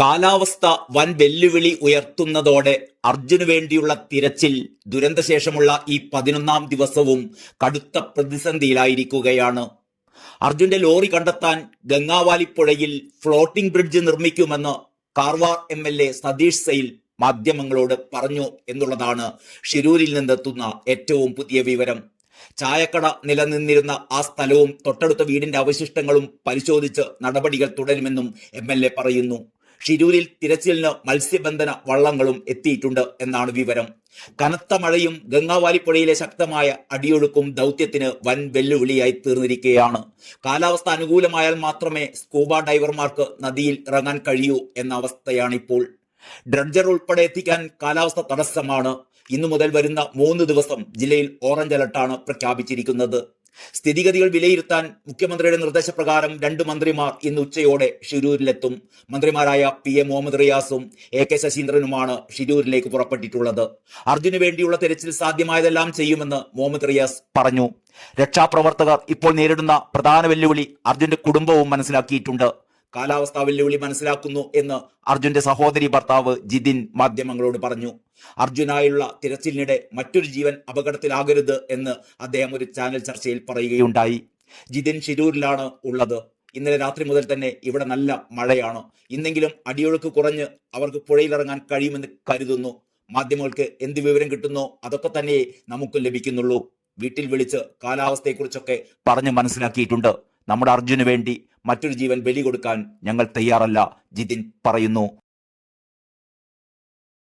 കാലാവസ്ഥ വൻ വെല്ലുവിളി ഉയർത്തുന്നതോടെ അർജുന് വേണ്ടിയുള്ള തിരച്ചിൽ ദുരന്തശേഷമുള്ള ഈ പതിനൊന്നാം ദിവസവും കടുത്ത പ്രതിസന്ധിയിലായിരിക്കുകയാണ്. അർജുന്റെ ലോറി കണ്ടെത്താൻ ഗംഗാവാലിപ്പുഴയിൽ floating bridge നിർമ്മിക്കുമെന്ന് Karwar M L A Satish Sail മാധ്യമങ്ങളോട് പറഞ്ഞു എന്നുള്ളതാണ് ഷിരൂരിൽ നിന്നെത്തുന്ന ഏറ്റവും പുതിയ വിവരം. ചായക്കട നിലനിന്നിരുന്ന ആ സ്ഥലവും തൊട്ടടുത്ത വീടിന്റെ അവശിഷ്ടങ്ങളും പരിശോധിച്ച് നടപടികൾ തുടരുമെന്നും എം പറയുന്നു. ഷിരൂരിൽ തിരച്ചിലിന് മത്സ്യബന്ധന വള്ളങ്ങളും എത്തിയിട്ടുണ്ട് എന്നാണ് വിവരം. കനത്ത മഴയും ഗംഗാവാലിപ്പുഴയിലെ ശക്തമായ അടിയൊഴുക്കും ദൗത്യത്തിന് വൻ വെല്ലുവിളിയായി തീർന്നിരിക്കുകയാണ്. കാലാവസ്ഥ അനുകൂലമായാൽ മാത്രമേ സ്കൂബ ഡൈവർമാർക്ക് നദിയിൽ ഇറങ്ങാൻ കഴിയൂ എന്ന അവസ്ഥയാണിപ്പോൾ. ഡ്രഡ്ജർ ഉൾപ്പെടെ എത്തിക്കാൻ കാലാവസ്ഥ തടസ്സമാണ്. ഇന്നു മുതൽ വരുന്ന മൂന്ന് ദിവസം ജില്ലയിൽ ഓറഞ്ച് അലർട്ടാണ് പ്രഖ്യാപിച്ചിരിക്കുന്നത്. സ്ഥിതിഗതികൾ വിലയിരുത്താൻ മുഖ്യമന്ത്രിയുടെ നിർദ്ദേശപ്രകാരം രണ്ട് മന്ത്രിമാർ ഇന്ന് ഉച്ചയോടെ ഷിരൂരിലെത്തും. മന്ത്രിമാരായ പി എ മുഹമ്മദ് റിയാസും എ കെ ശശീന്ദ്രനുമാണ് ഷിരൂരിലേക്ക് പുറപ്പെട്ടിട്ടുള്ളത്. അർജുന് വേണ്ടിയുള്ള തെരച്ചിൽ സാധ്യമായതെല്ലാം ചെയ്യുമെന്ന് മുഹമ്മദ് റിയാസ് പറഞ്ഞു. രക്ഷാപ്രവർത്തകർ ഇപ്പോൾ നേരിടുന്ന പ്രധാന വെല്ലുവിളി അർജുന്റെ കുടുംബവും മനസ്സിലാക്കിയിട്ടുണ്ട്. കാലാവസ്ഥാ വെല്ലുവിളി മനസ്സിലാക്കുന്നു എന്ന് അർജുന്റെ സഹോദരി ഭർത്താവ് ജിതിൻ മാധ്യമങ്ങളോട് പറഞ്ഞു. അർജുനായുള്ള തിരച്ചിലിനിടെ മറ്റൊരു ജീവൻ അപകടത്തിലാകരുത് എന്ന് അദ്ദേഹം ഒരു ചാനൽ ചർച്ചയിൽ പറയുകയുണ്ടായി. ജിതിൻ ഷിരൂരിലാണ് ഉള്ളത്. ഇന്നലെ രാത്രി മുതൽ തന്നെ ഇവിടെ നല്ല മഴയാണ്. ഇന്നെങ്കിലും അടിയൊഴുക്ക് കുറഞ്ഞ് അവർക്ക് പുഴയിലിറങ്ങാൻ കഴിയുമെന്ന് കരുതുന്നു. മാധ്യമങ്ങൾക്ക് എന്ത് വിവരം കിട്ടുന്നോ അതൊക്കെ തന്നെ നമുക്ക് ലഭിക്കുന്നുള്ളൂ. വീട്ടിൽ വിളിച്ച് കാലാവസ്ഥയെക്കുറിച്ചൊക്കെ പറഞ്ഞ് മനസ്സിലാക്കിയിട്ടുണ്ട്. നമ്മുടെ അർജുന് വേണ്ടി മറ്റൊരു ജീവൻ ബലി കൊടുക്കാൻ ഞങ്ങൾ തയ്യാറല്ല. ജിതിൻ പറയുന്നു.